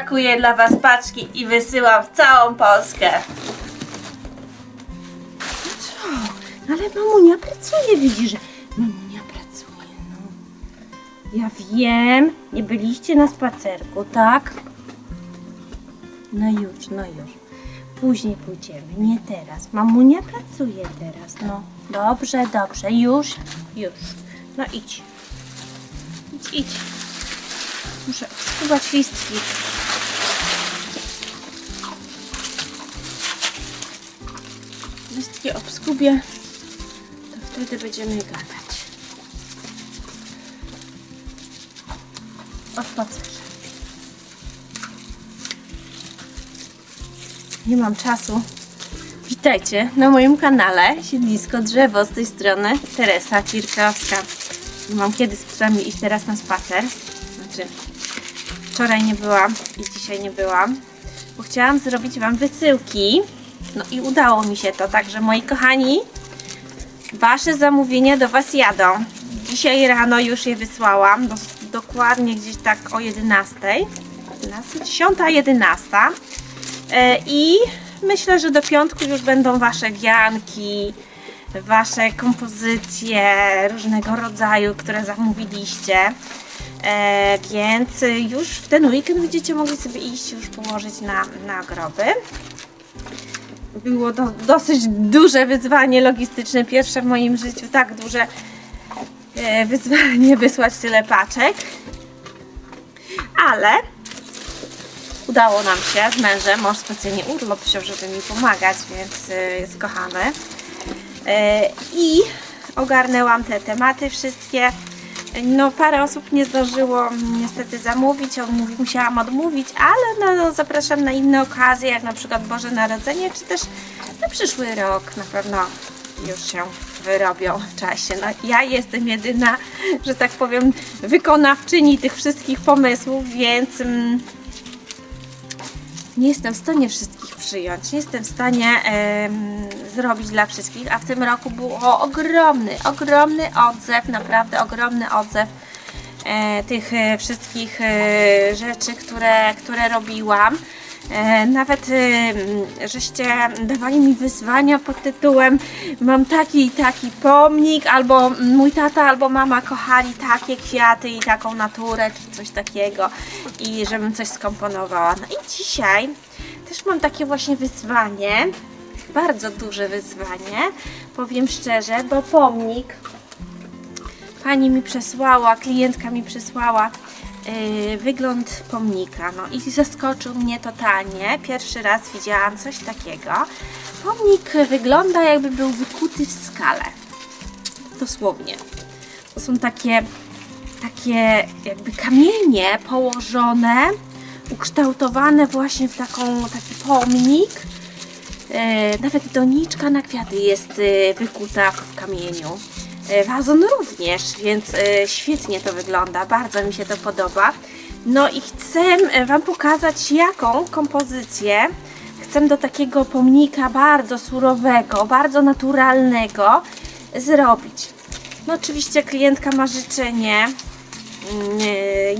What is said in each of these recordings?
pakuję dla Was paczki i wysyłam w całą Polskę. Co? Ale mamunia pracuje, widzisz, że mamunia pracuje, no. Ja wiem, nie byliście na spacerku, tak? No już, no już. Później pójdziemy, nie teraz. Mamunia pracuje teraz, no. Dobrze, dobrze, już, już. No idź. Idź, idź. Muszę skubać listki. Listki obskubię, to wtedy będziemy gadać. O spacerze. Nie mam czasu. Witajcie na moim kanale Siedlisko Drzewo z tej strony Teresa Cirkowska. Nie mam kiedy z psami iść teraz na spacer. Znaczy, wczoraj nie byłam i dzisiaj nie byłam, bo chciałam zrobić Wam wysyłki. No i udało mi się to, także moi kochani, Wasze zamówienia do Was jadą. Dzisiaj rano już je wysłałam, dos- dokładnie gdzieś tak o 11. 11 10, 11. E, I myślę, że do piątku już będą Wasze gianki, Wasze kompozycje różnego rodzaju, które zamówiliście. E, więc już w ten weekend będziecie mogli sobie iść już położyć na, na groby. Było to dosyć duże wyzwanie logistyczne, pierwsze w moim życiu tak duże e, wyzwanie wysłać tyle paczek. Ale udało nam się z mężem, mąż specjalnie urlop wziął, żeby mi pomagać, więc e, jest kochany. E, I ogarnęłam te tematy wszystkie. No parę osób nie zdążyło niestety zamówić, musiałam odmówić, ale no, zapraszam na inne okazje, jak na przykład Boże Narodzenie, czy też na przyszły rok na pewno już się wyrobią w czasie. No, ja jestem jedyna, że tak powiem, wykonawczyni tych wszystkich pomysłów, więc mm, nie jestem w stanie wszystkich przyjąć, nie jestem w stanie zrobić dla wszystkich, a w tym roku był ogromny, ogromny odzew, naprawdę ogromny odzew e, tych e, wszystkich e, rzeczy, które, które robiłam. Nawet żeście dawali mi wyzwania pod tytułem mam taki i taki pomnik, albo mój tata, albo mama kochali takie kwiaty i taką naturę, czy coś takiego i żebym coś skomponowała. No i dzisiaj też mam takie właśnie wyzwanie, bardzo duże wyzwanie, powiem szczerze, bo pomnik pani mi przesłała, klientka mi przesłała yy, wygląd pomnika. No i zaskoczył mnie totalnie. Pierwszy raz widziałam coś takiego. Pomnik wygląda jakby był wykuty w skale. Dosłownie. To są takie, takie jakby kamienie położone, ukształtowane właśnie w taką, taki pomnik. E, nawet doniczka na kwiaty jest e, wykuta w kamieniu. E, Wazon również, więc świetnie to wygląda, bardzo mi się to podoba. No i chcę Wam pokazać, jaką kompozycję chcę do takiego pomnika bardzo surowego, bardzo naturalnego zrobić. No oczywiście klientka ma życzenie mm,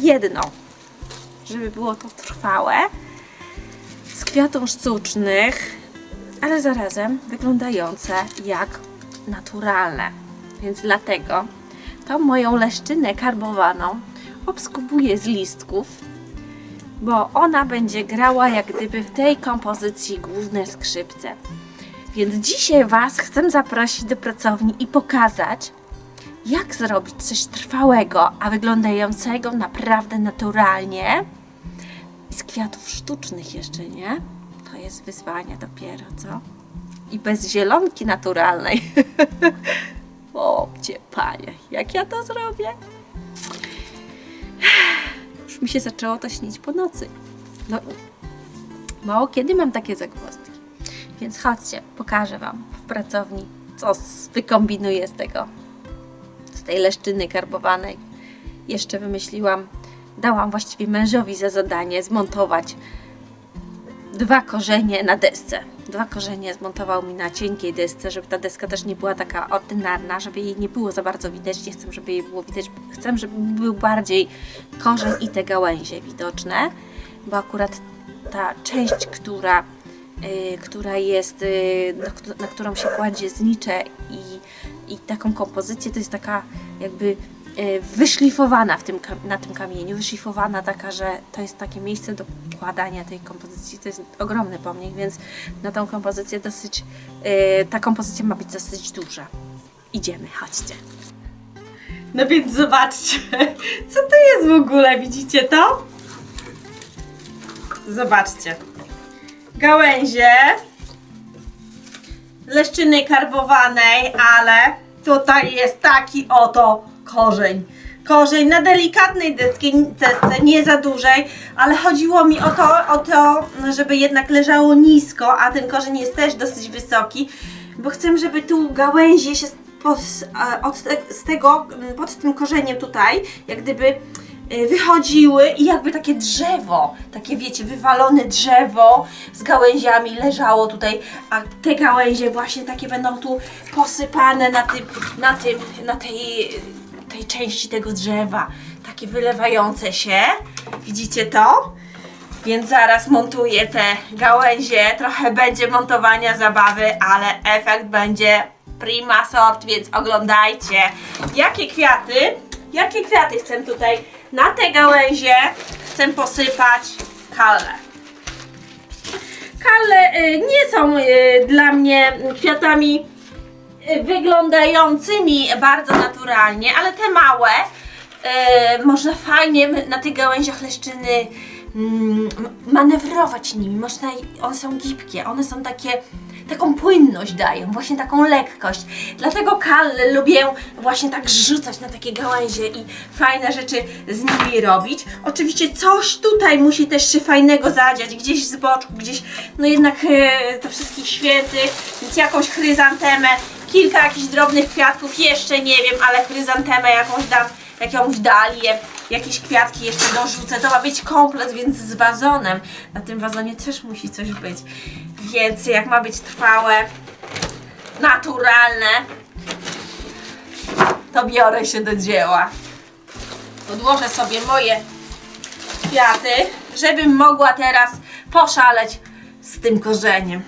jedno, żeby było to trwałe, z kwiatą sztucznych, ale zarazem wyglądające jak naturalne. Więc dlatego tą moją leszczynę karbowaną obskubuję z listków, bo ona będzie grała jak gdyby w tej kompozycji główne skrzypce. Więc dzisiaj Was chcę zaprosić do pracowni i pokazać, jak zrobić coś trwałego, a wyglądającego naprawdę naturalnie z kwiatów sztucznych jeszcze, nie? To jest wyzwanie dopiero, co? I bez zielonki naturalnej. o, gdzie panie, jak ja to zrobię? Już mi się zaczęło to śnić po nocy. No, mało kiedy mam takie zagwozdki. Więc chodźcie, pokażę Wam w pracowni, co wykombinuję z tego, z tej leszczyny karbowanej. Jeszcze wymyśliłam, dałam właściwie mężowi za zadanie zmontować dwa korzenie na desce. Dwa korzenie zmontował mi na cienkiej desce, żeby ta deska też nie była taka ordynarna, żeby jej nie było za bardzo widać. Nie chcę, żeby jej było widać. Chcę, żeby był bardziej korzeń i te gałęzie widoczne. bo akurat ta część, która, y, która jest, y, na, na którą się kładzie znicze i, i taką kompozycję, to jest taka jakby wyszlifowana w tym, na tym kamieniu, wyszlifowana taka, że to jest takie miejsce do kładania tej kompozycji, to jest ogromny pomnik, więc na tą kompozycję dosyć, y, ta kompozycja ma być dosyć duża. Idziemy, chodźcie. No więc zobaczcie, co to jest w ogóle, widzicie to? Zobaczcie. Gałęzie leszczyny karbowanej, ale tutaj jest taki oto korzeń. Korzeń na delikatnej desce, nie za dużej, ale chodziło mi o to, o to, żeby jednak leżało nisko, a ten korzeń jest też dosyć wysoki, bo chcę, żeby tu gałęzie się pod, od te, z tego, m, pod tym korzeniem tutaj, jak gdyby e, wychodziły i jakby takie drzewo, takie wiecie, wywalone drzewo z gałęziami leżało tutaj, a te gałęzie właśnie takie będą tu posypane na tym, na tym, na tej, tej części tego drzewa, takie wylewające się, widzicie to? Więc zaraz montuję te gałęzie, trochę będzie montowania zabawy, ale efekt będzie prima sort, więc oglądajcie. Jakie kwiaty, jakie kwiaty chcę tutaj na te gałęzie, chcę posypać kalle. Kalle y, nie są y, dla mnie kwiatami wyglądającymi bardzo naturalnie, ale te małe e, można fajnie na tych gałęziach leszczyny m- manewrować nimi. Można, one są gibkie, one są takie, taką płynność dają, właśnie taką lekkość. Dlatego kalle lubię właśnie tak rzucać na takie gałęzie i fajne rzeczy z nimi robić. Oczywiście coś tutaj musi też się fajnego zadziać, gdzieś z boczku, gdzieś, no jednak e, to wszystkich świętych, więc jakąś chryzantemę, kilka jakichś drobnych kwiatków, jeszcze nie wiem, ale chryzantemę jakąś dam, jakąś dalię, jakieś kwiatki jeszcze dorzucę. To ma być komplet, więc z wazonem. Na tym wazonie też musi coś być. Więc jak ma być trwałe, naturalne, to biorę się do dzieła. Odłożę sobie moje kwiaty, żebym mogła teraz poszaleć z tym korzeniem.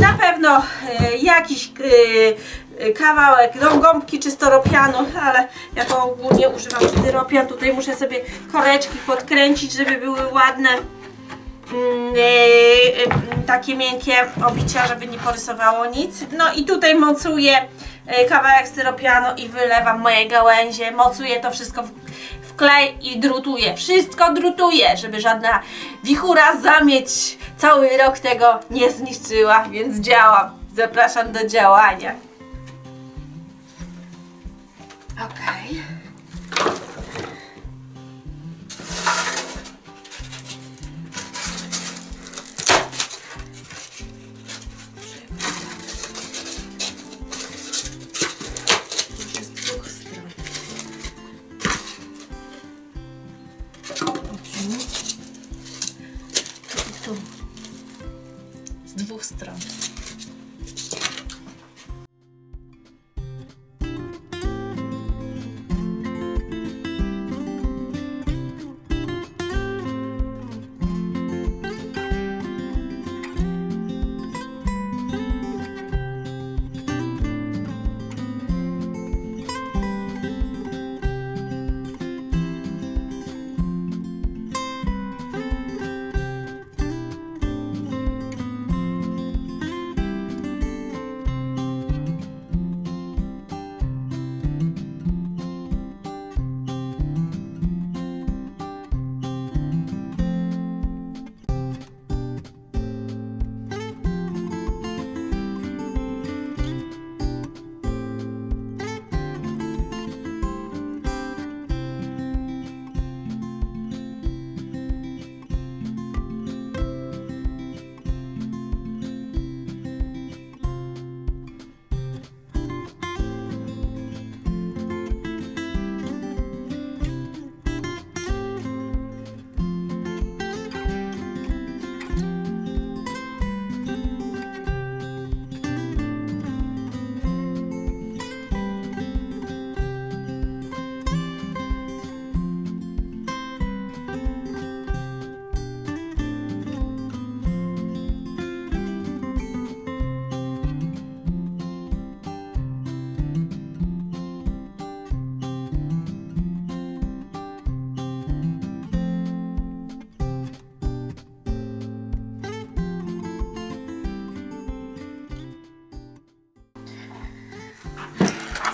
Na pewno e, jakiś e, e, kawałek gąbki czy styropianu, ale ja to ogólnie używam styropian. Tutaj muszę sobie koreczki podkręcić, żeby były ładne. mm, e, takie miękkie obicia, żeby nie porysowało nic. No i tutaj mocuję kawałek styropianu i wylewam moje gałęzie. Mocuję to wszystko w klej i drutuję. Wszystko drutuję, żeby żadna wichura, zamieć cały rok tego nie zniszczyła, więc działam. Zapraszam do działania. Okej. Może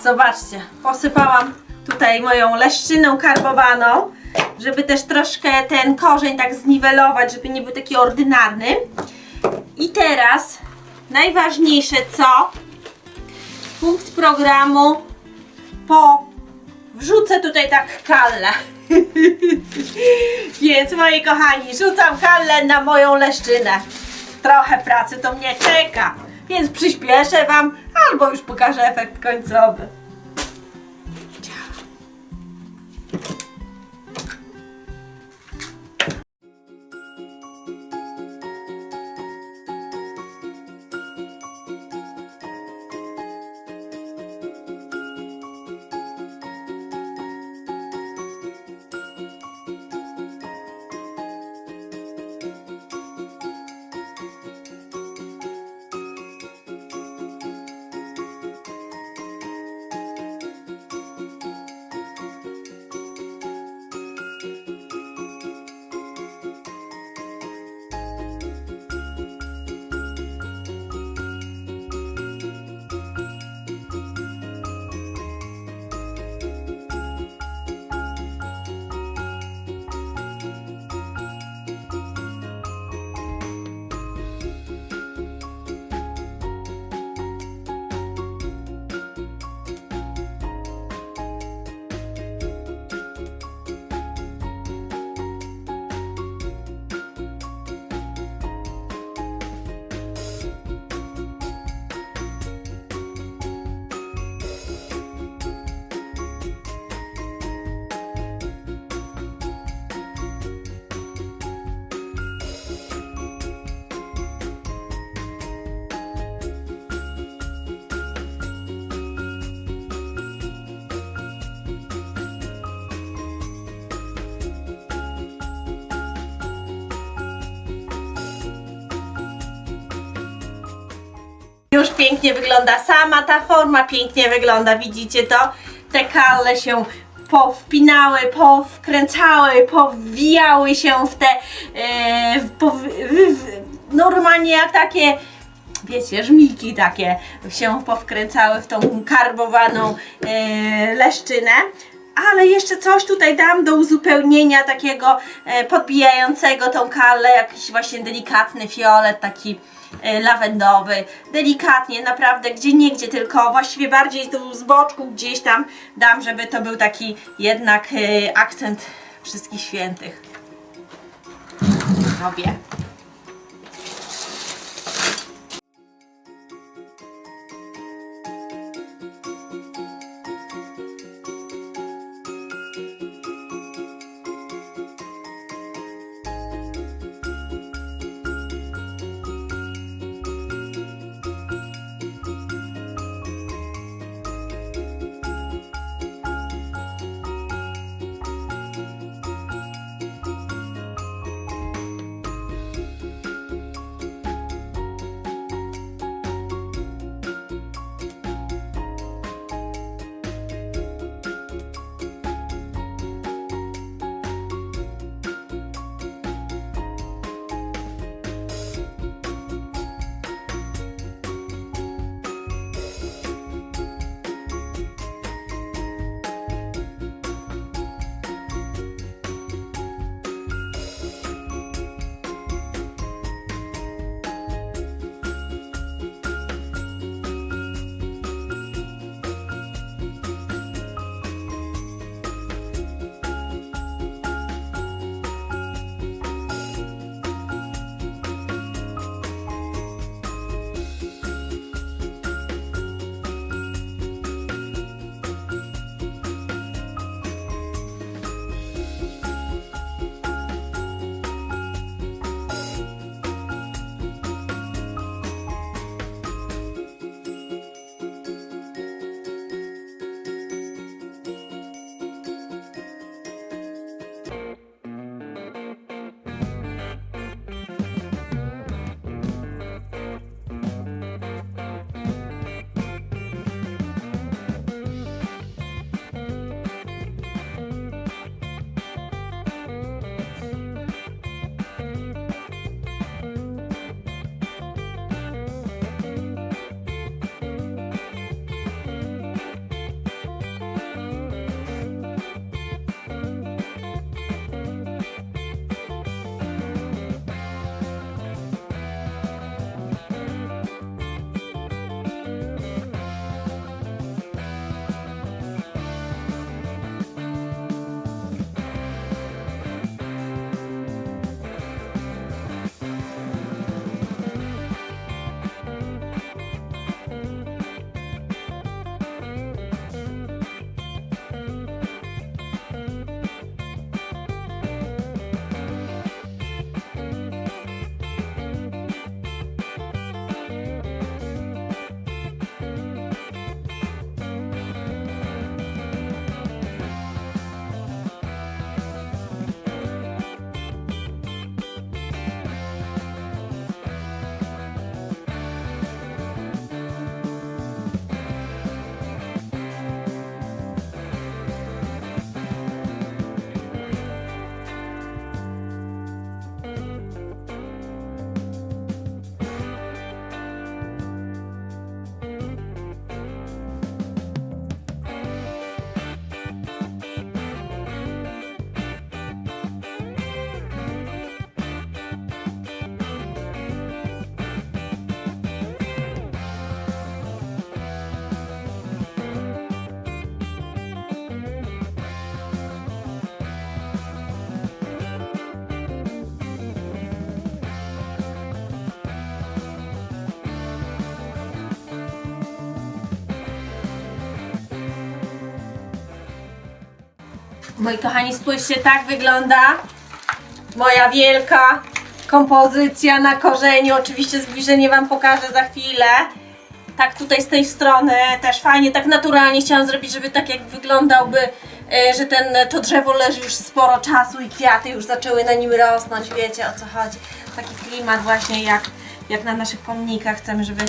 zobaczcie, posypałam tutaj moją leszczyną karbowaną, żeby też troszkę ten korzeń tak zniwelować, żeby nie był taki ordynarny. I teraz najważniejsze co? Punkt programu po wrzucę tutaj tak kallę. Więc moi kochani, rzucam kallę na moją leszczynę. Trochę pracy to mnie czeka, więc przyspieszę Wam albo już pokażę efekt końcowy. Pięknie wygląda sama ta forma, pięknie wygląda, widzicie to? Te kalle się powpinały, powkręcały, powwijały się w te, w, normalnie jak takie, wiecie, żmijki takie się powkręcały w tą karbowaną e, leszczynę. Ale jeszcze coś tutaj dam do uzupełnienia takiego e, podbijającego tą kalę, jakiś właśnie delikatny fiolet, taki lawendowy, delikatnie, naprawdę, gdzie niegdzie tylko, właściwie bardziej tu z boczku gdzieś tam dam, żeby to był taki jednak e, akcent wszystkich świętych. Robię. Moi kochani, spójrzcie, tak wygląda moja wielka kompozycja na korzeniu. Oczywiście zbliżenie Wam pokażę za chwilę. Tak tutaj z tej strony też fajnie, tak naturalnie chciałam zrobić, żeby tak jak wyglądałby, e, że ten, to drzewo leży już sporo czasu i kwiaty już zaczęły na nim rosnąć, wiecie o co chodzi. Taki klimat właśnie jak, jak na naszych pomnikach. Chcemy, żeby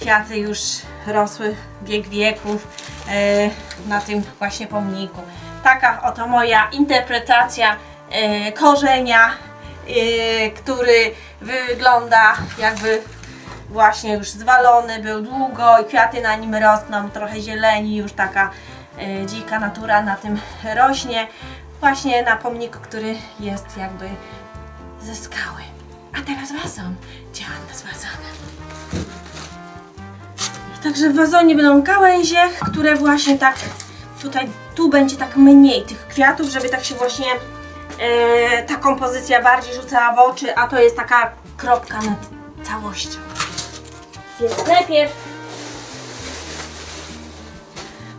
kwiaty już rosły wiek wieków e, na tym właśnie pomniku. Taka oto moja interpretacja e, korzenia, e, który wygląda jakby właśnie już zwalony był długo i kwiaty na nim rosną, trochę zieleni, już taka e, dzika natura na tym rośnie. Właśnie na pomniku, który jest jakby ze skały. A teraz wazon. Działam z wazonem. Także w wazonie będą gałęzie, które właśnie tak tutaj, tu będzie tak mniej tych kwiatów, żeby tak się właśnie e, ta kompozycja bardziej rzucała w oczy, a to jest taka kropka nad całością. Więc najpierw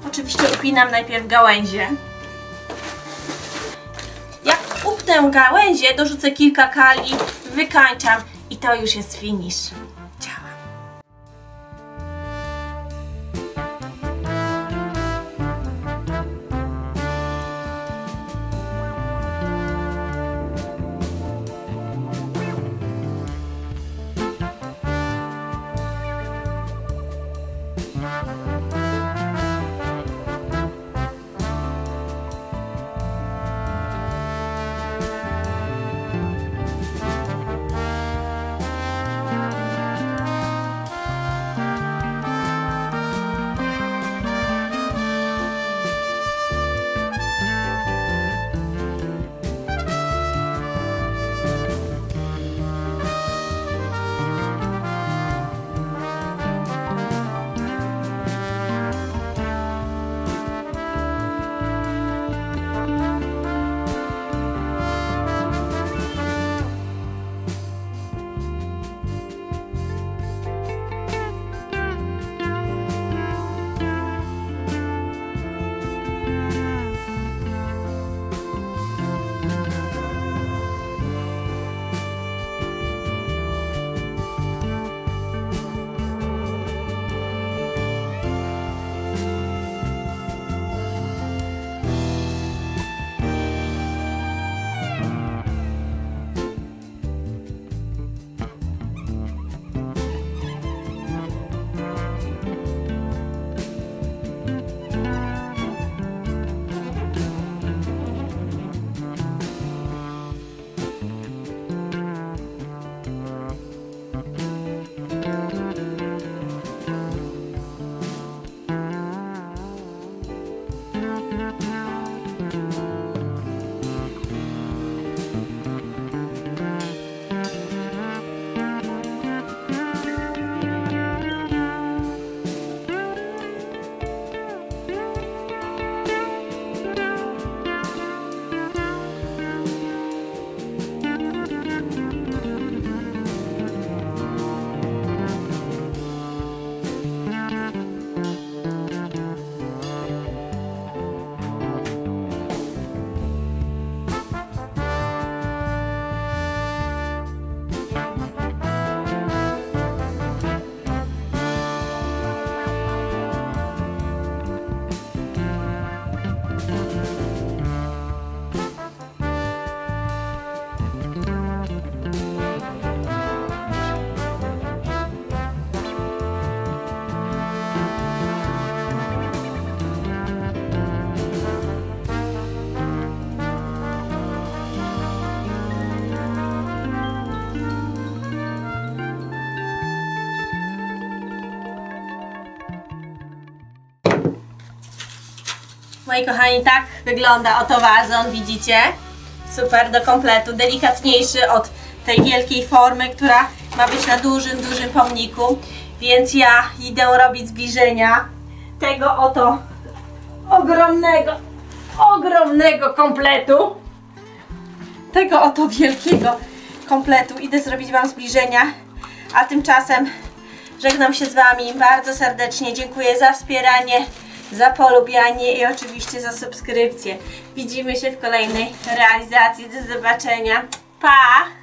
oczywiście upinam najpierw gałęzie. Jak upnę gałęzie, dorzucę kilka kali, wykańczam i to już jest finish. Moi kochani, tak wygląda oto wazon, widzicie? Super, do kompletu, delikatniejszy od tej wielkiej formy, która ma być na dużym, dużym pomniku. Więc ja idę robić zbliżenia tego oto ogromnego, ogromnego kompletu. Tego oto wielkiego kompletu. Idę zrobić Wam zbliżenia, a tymczasem żegnam się z Wami bardzo serdecznie. Dziękuję za wspieranie za polubianie i oczywiście za subskrypcję. Widzimy się w kolejnej realizacji. Do zobaczenia. Pa!